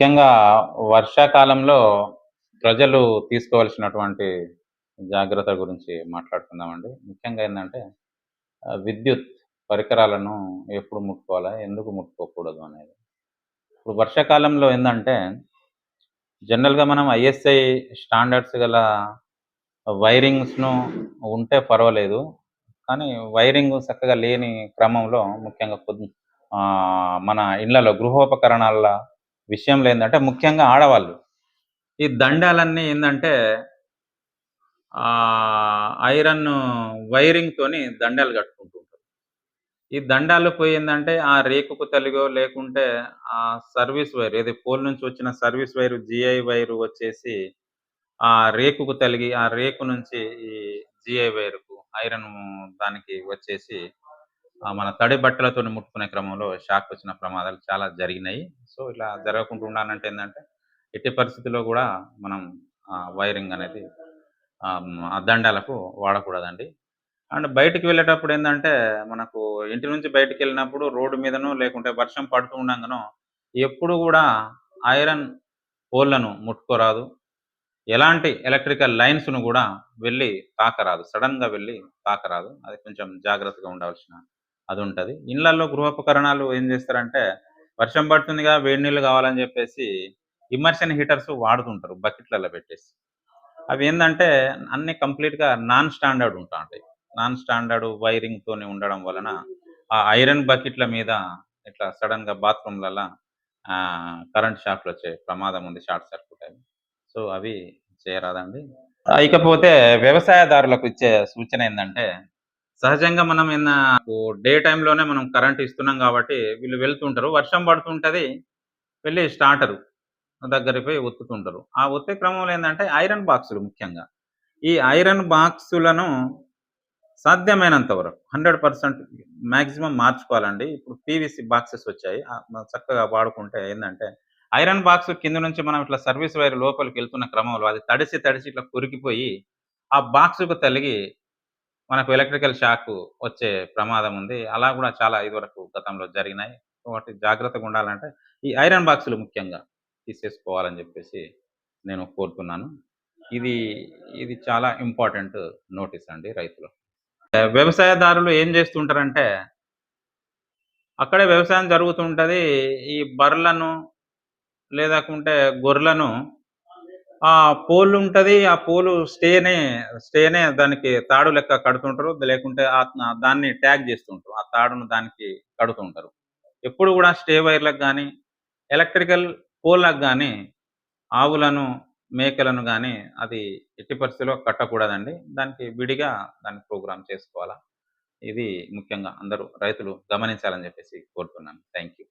ముఖ్యంగా వర్షాకాలంలో ప్రజలు తీసుకోవాల్సినటువంటి జాగ్రత్త గురించి మాట్లాడుకుందామండి. ముఖ్యంగా ఏంటంటే విద్యుత్ పరికరాలను ఎప్పుడు ముట్టుకోవాలా ఎందుకు ముట్టుకోకూడదు అనేది. ఇప్పుడు వర్షాకాలంలో ఏంటంటే జనరల్గా మనం ఐఎస్ఐ స్టాండర్డ్స్ గల వైరింగ్స్ను ఉంటే పర్వాలేదు కానీ వైరింగ్ చక్కగా లేని క్రమంలో ముఖ్యంగా ఆ, మన ఇళ్ళలో గృహోపకరణాల విషయంలో ఏంటంటే ముఖ్యంగా ఆడవాళ్ళు. ఈ దండాలన్నీ ఏంటంటే ఆ ఐరన్ వైరింగ్ తోని దండాలు కట్టుకుంటుంటారు ఈ దండాలు పోయిందంటే ఆ రేకుకు తలిగో లేకుంటే ఆ సర్వీస్ వైర్ ఏది పోల్ నుంచి వచ్చిన సర్వీస్ వైర్ జిఐ వైర్ వచ్చేసి ఆ రేకుకు తలిగి ఆ రేకు నుంచి ఈ జిఐ వైరుకు ఐరన్ దానికి వచ్చేసి మన తడి బట్టలతో ముట్టుకునే క్రమంలో షాక్ వచ్చిన ప్రమాదాలు చాలా జరిగినాయి. సో ఇలా జరగకుండా ఉండాలంటే ఏంటంటే ఎట్టి పరిస్థితుల్లో కూడా మనం వైరింగ్ అనేది దండాలకు వాడకూడదండి. అండ్ బయటికి వెళ్ళేటప్పుడు ఏంటంటే మనకు ఇంటి నుంచి బయటికి వెళ్ళినప్పుడు రోడ్డు మీదనో లేకుంటే వర్షం పడుతూ ఉండంగానో ఎప్పుడు కూడా ఐరన్ పోల్లను ముట్టుకోరాదు. ఎలాంటి ఎలక్ట్రికల్ లైన్స్ను కూడా వెళ్ళి తాకరాదు. సడన్గా వెళ్ళి తాకరాదు. అది కొంచెం జాగ్రత్తగా ఉండవలసిన అది ఉంటుంది ఇళ్ళలో గృహోపకరణాలు ఏం చేస్తారంటే వర్షం పడుతుందిగా వేడి నీళ్ళు కావాలని చెప్పేసి ఇమర్షన్ హీటర్స్ వాడుతుంటారు బకెట్లలో పెట్టేసి. అవి ఏంటంటే అన్ని కంప్లీట్గా నాన్ స్టాండర్డ్ ఉంటా ఉంటాయి నాన్ స్టాండర్డ్ వైరింగ్ తోని ఉండడం వలన ఆ ఐరన్ బకెట్ల మీద ఇట్లా సడన్గా బాత్రూమ్లలో కరెంట్ షాక్లు వచ్చే ప్రమాదం ఉంది షార్ట్ సర్క్యూట్ అవి. సో అవి చేయరాదండి. ఇకపోతే వ్యవసాయదారులకు ఇచ్చే సూచన ఏంటంటే సహజంగా మనం ఏదైనా డే టైంలోనే మనం కరెంట్ ఇస్తున్నాం కాబట్టి వీళ్ళు వెళ్తుంటారు. వర్షం పడుతుంటది వెళ్ళి స్టార్టరు. దగ్గరిపై పోయి ఒత్తుతుంటారు. ఆ ఒత్తే క్రమంలో ఏంటంటే ఐరన్ బాక్సులు ముఖ్యంగా. ఈ ఐరన్ బాక్సులను సాధ్యమైనంత వరకు హండ్రెడ్ పర్సెంట్ మ్యాక్సిమం మార్చుకోవాలండి. ఇప్పుడు పీవీసీ బాక్సెస్ వచ్చాయి. చక్కగా వాడుకుంటే ఏంటంటే ఐరన్ బాక్స్ కింద నుంచి మనం ఇట్లా సర్వీస్ వైర్ లోపలికి వెళ్తున్న క్రమంలో అది తడిసి తడిసి ఇట్లా కురికిపోయి ఆ బాక్సుకు తలిగి మనకు ఎలక్ట్రికల్ షాక్ వచ్చే ప్రమాదం ఉంది. అలా కూడా చాలా ఇదివరకు గతంలో జరిగినాయి. కాబట్టి జాగ్రత్తగా ఉండాలంటే ఈ ఐరన్ బాక్సులు ముఖ్యంగా తీసేసుకోవాలని చెప్పేసి నేను కోరుతున్నాను. ఇది ఇది చాలా ఇంపార్టెంట్ నోటీస్ అండి రైతులు. వ్యవసాయదారులు ఏం చేస్తుంటారంటే అక్కడే వ్యవసాయం జరుగుతుంటుంది. ఈ బర్రెలను లేదాకుంటే గొర్రెలను ఆ పోల్ ఉంటది ఆ పోలు స్టేనే స్టేనే దానికి తాడు లెక్క కడుతుంటారు. లేకుంటే ఆ దాన్ని ట్యాగ్ చేస్తుంటారు. ఆ తాడును దానికి కడుతుంటారు ఎప్పుడు కూడా స్టే వైర్లకు కానీ ఎలక్ట్రికల్ పోల్లకు కానీ ఆవులను మేకలను కానీ అది ఎట్టి పరిస్థితిలో కట్టకూడదండి. దానికి విడిగా దాన్ని ప్రోగ్రామ్ చేసుకోవాలా. ఇది ముఖ్యంగా అందరూ రైతులు గమనించాలని చెప్పేసి కోరుతున్నాను. Thank you